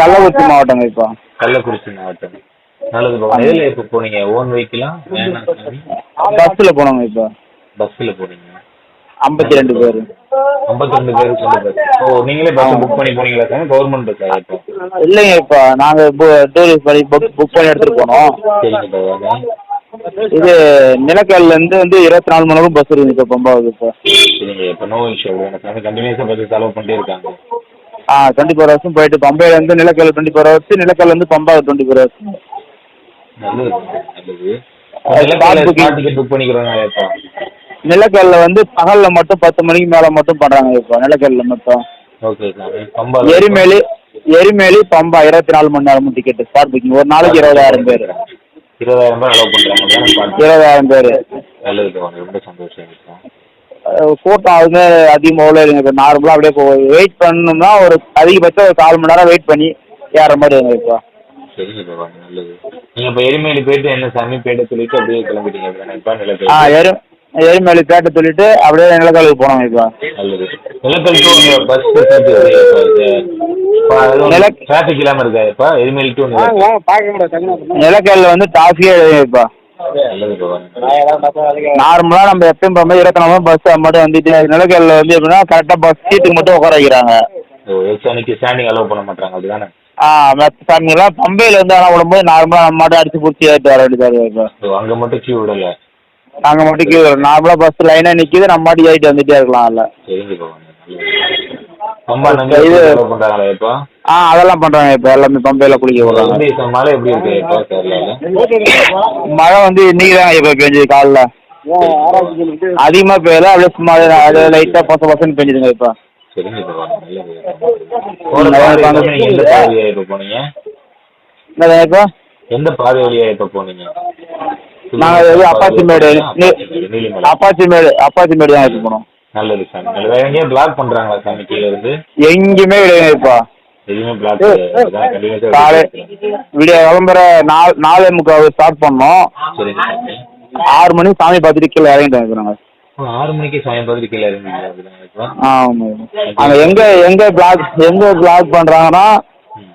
கள்ளக்குறிச்சி மாவட்டங்க இப்போ கள்ளக்குறிச்சி மாவட்டம் நல்லது எதுல இப்ப போனீங்க ஓன் வெஹிக்கிளா பஸ்ஸில் போனோங்க இப்போ பஸ்ல போனீங்க ஐம்பத்தி ரெண்டு பேர் ஐம்பத்தி ரெண்டு பேர் ஓ நீங்களே பஸ் புக் பண்ணி போனீங்களா சாமி கவர்மெண்ட் பஸ்ஸா இப்போ இல்லைங்க இப்போ நாங்கள் டூரிஸ்ட் பண்ணி புக் புக் பண்ணி எடுத்துகிட்டு போனோம் சரிங்க இது நிலக்கல்லேருந்து வந்து இருபத்தி நாலு மணி நேரம் பஸ் இருக்குது இப்போ பம்பாவுக்கு சரிங்க இப்போ நோ இஷ்யூ எனக்கு சாமி கண்டினியூஸாக பஸ் செலவு பண்ணிட்டே இருக்காங்க. ஆ டுவெண்ட்டி ஃபோர் ஹவர்ஸும் போயிட்டு பம்பையிலேருந்து நிலக்கல் டுவெண்ட்டி ஃபோர் ஹவர்ஸ் நிலக்கல்லேருந்து பம்பாவுக்கு டுவெண்ட்டி ஃபோர் ஹவர்ஸ் நல்லது நல்லது. அது நிலக்கல்ல spot booking. Spot ticket book பண்ணிக்கிறோங்க இப்போ. நிலக்கல்ல வந்து பகலில் மட்டும் பத்து மணிக்கு மேலே மட்டும் பண்ணுறாங்க இப்போ நிலக்கல்ல மட்டும். ஓகே சாமி பம்பா எரிமேலி எரிமேலி பம்பா இருபத்தி நாலு மணி நேரமும் டிக்கெட் ஸ்பாட் புக்கிங் ஒரு நாளைக்கு இருபதாயிரம் பேர். இருபதாயிரம் ரூபாய் அலோவ் பண்ணுறாங்க இருபதாயிரம் பேர். நல்லது ரொம்ப சந்தோஷம் கூட்டம் வந்து அதிகமாக இல்லைங்க இப்போ நார்மலாக அப்படியே இப்போ வெயிட் பண்ணணும்னா ஒரு அதிகபட்சம் ஒரு கால் மணி நேரம் வெயிட் பண்ணி ஏறுற மாதிரி இருங்க இப்போ சரிங்க நல்லது. இப்போ எரிமேலி போயிட்டு என்ன சாமி போயிட்டு சொல்லிட்டு அப்படியே கிளம்பிட்டீங்க ஆ எரி எரிமேலி பேட்டை சொல்லிட்டு அப்படியே நிலக்கலுக்கு போனோம் இப்போ நல்லது. பஸ் ஃபெசிலிட்டி நிலக்~ டிராஃபிக் இல்லாம இருக்கா இப்போ? எரிமேலி டு நிலக்கல்ல வந்து டாஃபியே பகவான் நார்மலாக நம்ம எப்பயும் போகும்போது இருபத்தி நாலு பஸ் மட்டும் வந்துட்டு நிலக்கல்ல வந்து எப்படின்னா கரெக்டாக பஸ் சீட்டுக்கு மட்டும் உட்கார வைக்கிறாங்க. ஸ்டாண்டிங் அலோவ் பண்ண மாட்டாங்க அப்படிதானே? ஆ மற்ற சாமிங்கெல்லாம் பம்பையில் இருந்து ஆனால் விடும்போது நார்மலாக நம்ம மட்டும் அடிச்சு பிடிச்சி ஏறிட்டு வர வேண்டியதாக இப்போ. அங்க மட்டும் கியூ விடல? நாங்கள் மட்டும் கீழே நார்மலாக பஸ் லைனாக நிற்கிது நம்ம மாட்டி ஏறிட்டு வந்துட்டே இருக்கலாம் அதில். ஆ அதெல்லாம் பண்ணுறாங்க இப்போ. எல்லாமே பம்பையில் குளிக்க விடுறாங்க மழை எப்படி இருக்கு மழை வந்து இன்னைக்கு தான் இப்போ பெஞ்சது காலைல. அதிகமாக பெய்யல அப்படியே சும்மா அது லைட்டாக பச பசன்னு பெஞ்சுதுங்க இப்போ. இப்ப எந்த பாதை வழியா இப்ப போனீங்க? நாங்கள் இது அப்பாச்சி மேடு. அப்பாச்சி மேடு அப்பாச்சி மேடு தான் எடுத்து போனோம். நல்லது சாமி நல்லது. வேற எங்கேயும் பிளாக் பண்றாங்களா சாமி கீழ இருந்து? எங்கேயுமே கிடையாது இப்போ. எதுவுமே பிளாக் காலை விடிய கிளம்புற நாலு நாலே முக்கால் ஸ்டார்ட் பண்ணோம். சரிங்க சாமி ஆறு மணிக்கு சாமி பார்த்துட்டு கீழே இறங்கிட்டு ஓ, ஆறு மணிக்கு சமயம் பார்த்துட்டு கீழே இப்போ ஆமாம் அங்கே எங்கே எங்கே பிளாக் எங்கே பிளாக் பண்ணுறாங்கன்னா ம்.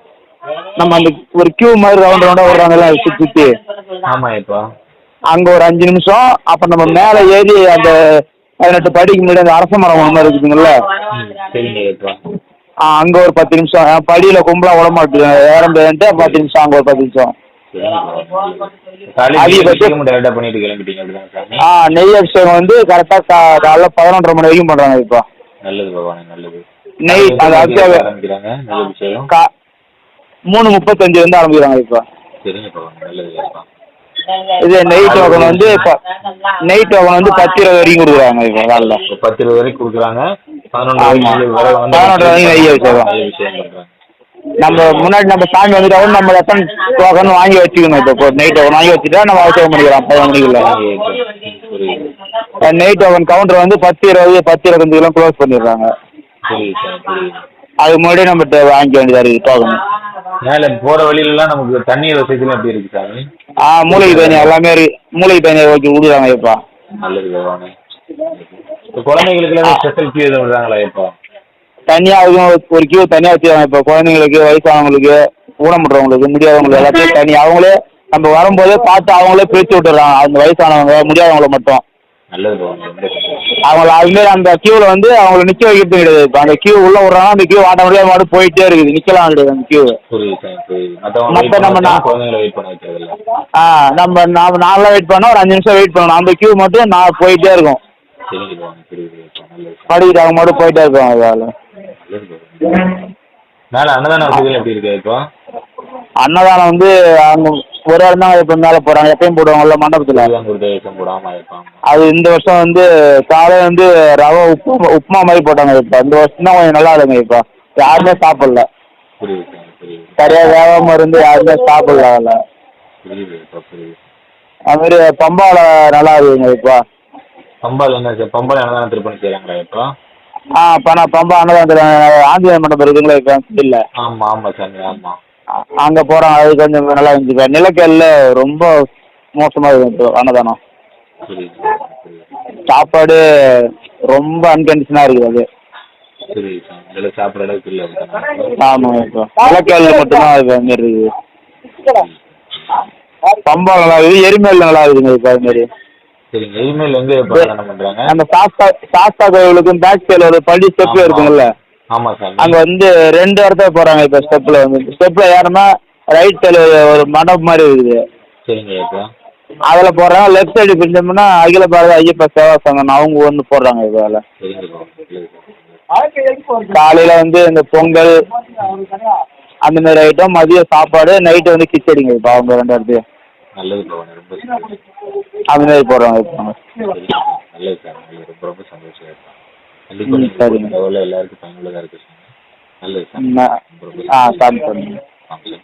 நம்ம அந்த ஒரு கியூ மாதிரி ரவுண்ட் ரவுண்டாக விடுறாங்கல்ல சுற்றி சுற்றி ஆமா இப்போ. அங்கே ஒரு அஞ்சு நிமிஷம் அப்போ நம்ம மேலே ஏறி அந்த பதினெட்டு படிக்கு முன்னாடி அந்த அரச மரம் ஒன்று சரிங்க இப்போ அங்கே ஒரு பத்து நிமிஷம். படியில் கும்பலாக விட மாட்டேங்க ஏறம்பேன்ட்டு பத்து நிமிஷம் அங்கே ஒரு பத்து நிமிஷம். ஆ நெய் அபிஷேகம் வந்து கரெக்டாக காலைல பதினொன்றரை மணி வரைக்கும் பண்ணுறாங்க இப்போ. நல்லது பகவானே நல்லது. நெய் அந்த அபிஷேகம் மூணு முப்பத்தஞ்சு வந்து ஆரம்பிக்கிறாங்க இப்போ. சரிங்க பகவான் நல்லது இப்போ இது நெய் டோக்கன் வந்து நெய் டோக்கன் வந்து பத்து இருபது வரைக்கும் கொடுக்குறாங்க இப்போ காலைல பத்து இருபது வரைக்கும் கொடுக்குறாங்க. பதினொன்று. வரைக்கும் நெய் அபிஷேகம். நம்ம முன்னாடி நம்ம சாமி வந்துட்டாலும் நம்ம எத்தனை டோக்கன் வாங்கி வச்சுக்கணும் இப்போ. நெய் டோக்கன் வாங்கி வச்சுட்டா நம்ம அபிஷேகம் பண்ணிக்கலாம். பதினொன்று மணிக்குள்ள நெய் டோக்கன் கவுண்டர் வந்து பத்து இருபது பத்து இருபத்தஞ்சு கிலோ க்ளோஸ் பண்ணிடுறாங்க அதுக்கு முன்னாடி நம்ம வாங்கிக்க வேண்டியதாக இருக்குது. டோக்கன் மேலே போகிற வழியிலலாம் நமக்கு தண்ணீர் வசதிலாம் எப்படி இருக்கு சாமி? ஆ மூலிகை தண்ணி எல்லாமே இருக்கு மூலிகை தண்ணி ஓகே விடுறாங்க இப்போ நல்லது பகவானே. இப்போ குழந்தைங்களுக்குலாம் ஸ்பெஷல் கியூ எதுவும் விடுறாங்களா இப்போ தனியாக அதுக்கும் ஒரு கியூ தனியாக வச்சுருக்காங்க இப்போ குழந்தைங்களுக்கு வயசானவங்களுக்கு ஊனமுட்டுறவங்களுக்கு முடியாதவங்களுக்கு எல்லாத்தையும் தனி. அவங்களே நம்ம வரும்போதே பார்த்து அவங்களே பிரித்து விட்டுறாங்க அந்த வயசானவங்க முடியாதவங்கள மட்டும். நல்லது அவங்கள அதுமாரி அந்த கியூவில் வந்து அவங்கள நிற்க வைக்கிறது கிடையாது. இப்போ அந்த கியூ உள்ளே விட்றாங்க அந்த கியூ ஆட்டோமேட்டிக்காக மாட்டு போயிட்டே இருக்குது. நிற்கலாம் கிடையாது அந்த கியூ வெயிட் நம்ம ஆ நம்ம நாம நார்மலாக வெயிட் பண்ணால் ஒரு அஞ்சு நிமிஷம் வெயிட் பண்ணணும் அந்த கியூ மட்டும் நான் போயிட்டே இருக்கும். படிக்கிட்டு அவங்க மட்டும் போயிட்டே இருக்கும் அதில் மேலே அன்னதான வசதிகள் எப்படி இருக்கு இப்போ? அன்னதானம் வந்து அவங்க ஒரு இடம் தான் இப்போ மேலே போகிறாங்க எப்பயும் போடுவாங்கல்ல மண்டபத்தில். அது இந்த வருஷம் வந்து காலையில் வந்து ரவை உப்புமா உப்புமா மாதிரி போட்டாங்க இப்போ. இந்த வருஷம் தான் கொஞ்சம் நல்லா இருக்குங்க இப்போ. யாருமே சாப்பிடல. சரியாக வேகாமல் இருந்து யாருமே சாப்பிடல அதில் அதுமாரி பம்பாவில் நல்லா இருக்குங்க இப்போ. பம்பால் என்ன பம்பால் அன்னதான திருப்பணி செய்கிறாங்களா இப்போ? ஆ நான் பம்பா அன்னதானத்தில் ஆஞ்சநேய மண்டபம் இருக்குங்களா இப்போ? இல்லை. ஆமாம் ஆமாம் சாமி ஆமாம் அங்கே போகிறாங்க அது கொஞ்சம் நல்லா இருந்துச்சு. நிலக்கல்ல ரொம்ப மோசமாக இப்போ அன்னதானம். சாப்பாடு ரொம்ப அன்கண்டிஷனாக இருக்குது அது. சாப்பிட்ற அளவுக்கு இல்லை ஆமாங்க இப்போ நிலக்கடலில் மட்டும்தான் அது மாரி இருக்குது. பம்பா நல்லா இருக்குது எரிமேல் நல்லா இருக்குதுங்க இப்போ அது மாதிரி. சரிங்க எங்கே அந்த சாஸ்தா சாஸ்தா கோயிலுக்கும் பேக் சைடில் ஒரு படி ஸ்டெப் இருக்குங்கல்ல ஆமாம் சார். அங்கே வந்து ரெண்டு இடத்துல போகிறாங்க இப்போ ஸ்டெப்பில் வந்து. ஸ்டெப்பில் ஏறினா ரைட் சைடு ஒரு மண்டபம் மாதிரி இருக்குது. சரிங்க இப்போ அதில் போடுறாங்க லெஃப்ட் சைடு பிரிஞ்சோம்னா அகில பாரத ஐயப்ப சேவா சங்கம் அவங்க ஒன்று போடுறாங்க இப்போ அதில் காலையில் வந்து இந்த பொங்கல் அந்த மாதிரி ஐட்டம் மதியம் சாப்பாடு நைட்டு வந்து கிச்சடிங்க இப்போ அவங்க ரெண்டு சந்தோஷம் அந்த மாதிரி போடுறாங்க இப்போ சரிங்க சார் நல்லது சார் நல்லது ரொம்ப ரொம்ப சந்தோஷம் சார் கண்டிப்பாக ம், நீங்கள் சரிங்க. தகவல் எல்லாருக்கும் பயனுள்ளதாக இருக்கு சார் நல்லது சார் ம், ரொம்ப ரொம்ப ஆ சந்தோஷம்.